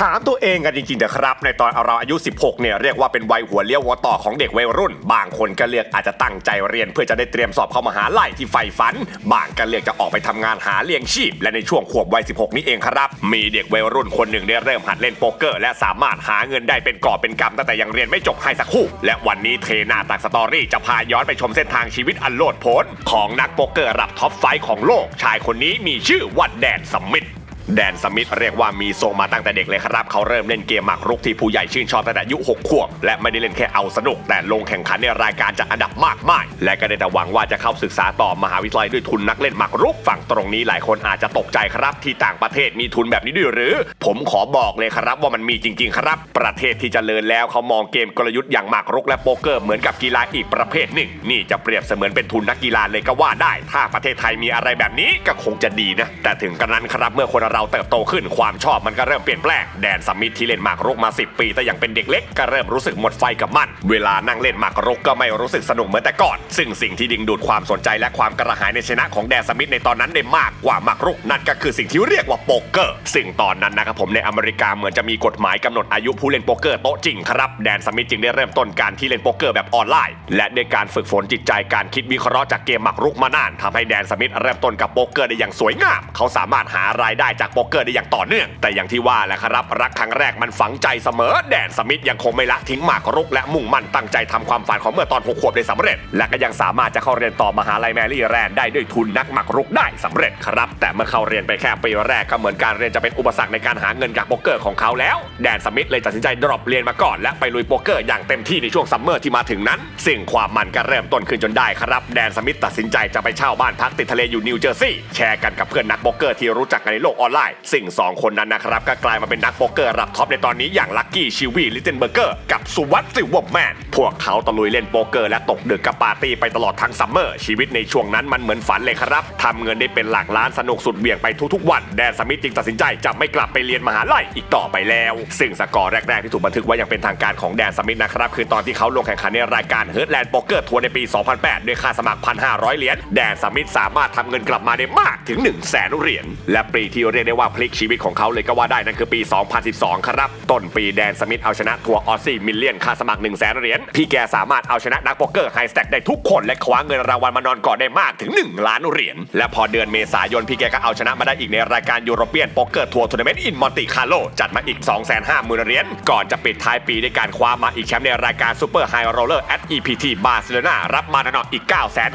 ถามตัวเองกันจริงๆนะครับ ในตอนเราอายุ 16 เนี่ยเรียกว่าเป็นวัยหัวเลี้ยวหัวต่อของเด็กวัยรุ่น บางคนก็เลือกอาจจะตั้งใจเรียน เพื่อจะได้เตรียมสอบเข้ามหาลัยที่ใฝ่ฝัน บางก็เลือกจะออกไปทำงานหาเลี้ยงชีพ และในช่วงขวบวัย 16 นี้เองครับ มีเด็กวัยรุ่นคนหนึ่งได้เริ่มหัดเล่นโป๊กเกอร์ และสามารถหาเงินได้เป็นก่อเป็นกำตั้งแต่ยังเรียนไม่จบให้สักคู่ และวันนี้เทนาตักสตอรี่จะพาย้อนไปชมเส้นทางชีวิตอันโลดโผนของนักโป๊กเกอร์ระดับท็อปไฟของโลก ชายคนนี้มีชื่อว่าแดนสมิธ แดนสมิธเรียกว่ามีทรงมาตั้งแต่เด็กเลยครับ เขาเริ่มเล่นเกมหมากรุกที่ผู้ใหญ่ชื่นชอบตั้งแต่อายุ 6 ขวบ และไม่ได้เล่นแค่เอาสนุก แต่ลงแข่งขันในรายการจากอันดับมากมาย และก็ได้แต่หวังว่าจะเข้าศึกษาต่อมหาวิทยาลัยด้วยทุนนักเล่นหมากรุกฝั่งตรงนี้หลายคนอาจจะตกใจครับ ที่ต่างประเทศมีทุนแบบนี้ด้วยหรือ ผมขอบอกเลยครับว่ามันมีจริง ๆ ครับ ประเทศที่จเจริญแล้วเขามองเกมกลยุทธ์อย่างหมากรุกและโป๊กเกอร์เหมือนกับกีฬาอีกประเภทหนึ่ง นี่จะเปรียบเสมือนเป็นทุนนักกีฬาเลยก็ว่าได้ ถ้าประเทศไทยมีอะไรแบบนี้ก็คงจะดีนะ แต่ถึงกระนั้นครับเมื่อคนเราเติบโตขึ้นความชอบมันก็เริ่มเปลี่ยนแปลงแดนสมิธที่เล่นหมากรุกมา 10 ปี แต่ยังเป็นเด็กเล็กก็เริ่มรู้สึกหมดไฟกับมัน เวลานั่งเล่นหมากรุกก็ไม่รู้สึกสนุกเหมือนแต่ก่อน ซึ่งสิ่งที่ดึงดูดความสนใจและความกระหายในชนะของแดนสมิธในตอนนั้นได้มากกว่าหมากรุกนั่นก็คือสิ่งที่เรียกว่าโป๊กเกอร์ ซึ่งตอนนั้นนะครับผมในอเมริกาเหมือนจะมีกฎหมายกำหนดอายุผู้เล่นโป๊กเกอร์โต๊ะจริงครับแดนสมิธจึงได้เริ่มต้นการที่เล่นโป๊กเกอร์แบบออนไลน์ และด้วยการฝึกฝนจิตใจการคิดวิเคราะห์จากเกมหมากรุกมานานทำให้แดนสมิธเริ่มต้นกับโป๊กเกอร์ได้อย่างสวยงาม เขาสามารถหารายได้จากโป๊กเกอร์ได้อย่างต่อเนื่อง แต่อย่างที่ว่าแหละครับ รักครั้งแรกมันฝังใจเสมอ แดนสมิธยังคงไม่ละทิ้งหมากรุก และมุ่งมั่นตั้งใจทำความฝันของเมื่อตอนหกขวบได้สำเร็จ และก็ยังสามารถจะเข้าเรียนต่อมหาลัยแมรี่แรนได้ด้วยทุนนักหมากรุกได้สำเร็จครับ แต่เมื่อเข้าเรียนไปแค่ปีแรกก็เหมือนการเรียนจะเป็นอุปสรรคในการหาเงินจากโป๊กเกอร์ของเขาแล้ว แดนสมิธเลยตัดสินใจดรอปเรียนมาก่อนและไปลุยโป๊กเกอร์อย่างเต็มที่ในช่วงซัมเมอร์ที่มาถึงนั้นสิ่งความมันก็เริ่มต้นขึ้นจนได้ครับ แดนสมิธตัดสินใจจะไปเช่าบ้านพักติดทะเลอยู่นิวเจอร์ซีย์แชร์กันกับเพื่อนนักโป๊กเกอร์ที่รู้จักกันในโลกออนไลน์สิ่งสองคนนั้นนะครับก็กลายมาเป็นนักโป๊กเกอร์ระดับท็อปในตอนนี้อย่างลัคกี้ชิวีลิเทนเบอร์เกอร์กับสุวัตซิวอร์แมนพวกเขาตะลุยเล่นโป๊กเกอร์และตกดึกกับปาร์ตี้ไปตลอดทั้งซัมเมอร์ชีวิตในช่วงนั้นมันเหมือนฝันเลยครับทำเงินได้เป็นหลักล้านสนุกสุดเบี่ยงไปทุกๆวันแดนสมิธจึงตัดสินใจจะไม่กลับไปเรียนมหาลัยอีกต่อไปแล้ว ซึ่งสกอร์แรกๆที่ถูกบันทึกไว้อย่างเป็นทางการของแดนสมิธนะครับคือตอนที่เขาลงแข่งขันในรายการเฮิร์ l แลนด์โป๊กเกอร์ทัวร์ในปี 2008 ด้วยค่าสมัคร 1,500 เหรียญแดนสมิธสามารถทำเงินกลับมาได้มากถึง 1 0 0 0 0แสนเหรียญและปีที่เรียกได้ว่าพลิกชีวิตของเขาเลยก็ว่าได้นั่นคือปี 2012 ครับ ต้นปีแดนสมิธเอาชนะทัวร์ออซซี่มิลเลียนค่าสมัคร1 0 0 0 0แสนเหรียญพี่แกสามารถเอาชนะนักโป๊กเกอร์ไฮสแต็กได้ทุกคนและคว้าเงินรางวัลมานอนกอดได้มากถึง 1 ล้านเหรียญและพอเดือนเมษายนพี่แกก็เอาชนะมาได้อีกในรายการยูโรเปียนโป๊กเกอร์ทัวร์ทัวร์นาเมนต์อินมอนติคาร์โลจัดมาอีก 250,000เหรียญก่อนจะปิดท้ายปีด้วยการคว้ามาอีกแชมป์ในรายการซูเปอร์ไฮโรเลอร์ at EPT บาร์เซโลนารับมาน่นอนอีก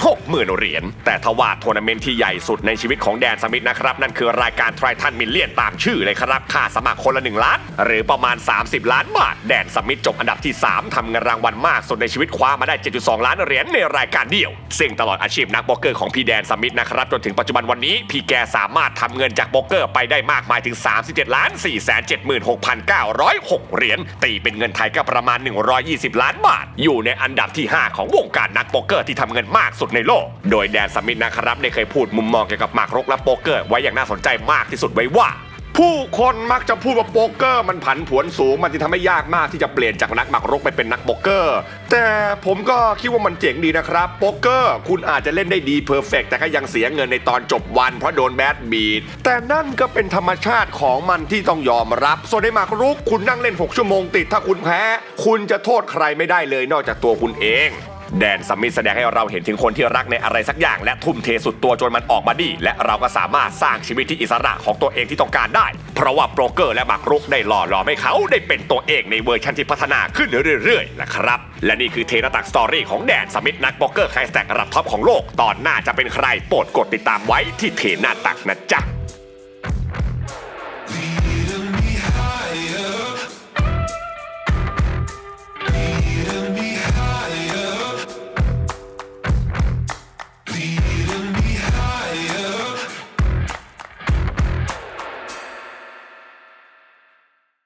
960,000เหรียญแต่ทว่าทัวร์นาเมนต์ที่ใหญ่สุดในชีวิตของแดนสมิธนะครับนั่นคือรายการทริทันมิลเลียนตามชื่อเลยครับค่าสมัครคนละ 1 ล้าน หรือประมาณ 30 ล้านบาท แดนสมิธจบอันดับที่ 3 ทำเงินรางวัลมากสุดในชีวิตคว้ามาได้ 7.2 ล้านเหรียญในรายการเดียว ซึ่งตลอดอาชีพนักโป๊กเกอร์ของพี่แดนสมิธนะครับจนถึงปัจจุบันวันนี้ พี่แกสามารถทำเงินจากโป๊กเกอร์ไปได้มากมายถึง 37ล้าน4 7 6 9 0 6เหรียญตีเป็นเงินไทยก็ประมาณ 120 ล้านบาท อยู่ในอันดับที่ 5 ของวงการนักโป๊กเกอร์ที่ทำเงินมากสุดในโลก โดยแดนสมิธนะครับได้เคยพูดมุมมองเกี่ยวกับหมากรุกและโป๊กเกอร์ไว้อย่างน่าสนใจมากที่สุดไว้ว่า ผู้คนมักจะพูดว่าโป๊กเกอร์มันผันผวนสูง มันจะทำให้ยากมากที่จะเปลี่ยนจากนักหมากรุกไปเป็นนักโป๊กเกอร์ แต่ผมก็คิดว่ามันเจ๋งดีนะครับ โป๊กเกอร์คุณอาจจะเล่นได้ดีเพอร์เฟกแต่ก็ยังเสียเงินในตอนจบวันเพราะโดนแบดบีดแต่นั่นก็เป็นธรรมชาติของมันที่ต้องยอมรับ ส่วนในหมากรุกคุณนั่งเล่น 6 ชั่วโมงติดถ้าคุณแพ้ คุณจะโทษใครไม่ได้เลยนอกจากตัวคุณเอง แดนสมิธแสดงให้เราเห็นถึงคนที่รักในอะไรสักอย่าง และทุ่มเทสุดตัวจนมันออกมาดี และเราก็สามารถสร้างชีวิตที่อิสระของตัวเองที่ต้องการได้ เพราะว่าโบรเกอร์และมากรุกได้หล่อหลอมให้เขาได้เป็นตัวเองในเวอร์ชันที่พัฒนาขึ้นเรื่อยๆนะครับและนี่คือเทนตักสตอรี่ของแดนสมิธนักโบรเกอร์ไฮสแต็กระดับท็อปของโลกตอนหน้าจะเป็นใครโปรดกดติดตามไว้ที่เทนาตักนะจ๊ะ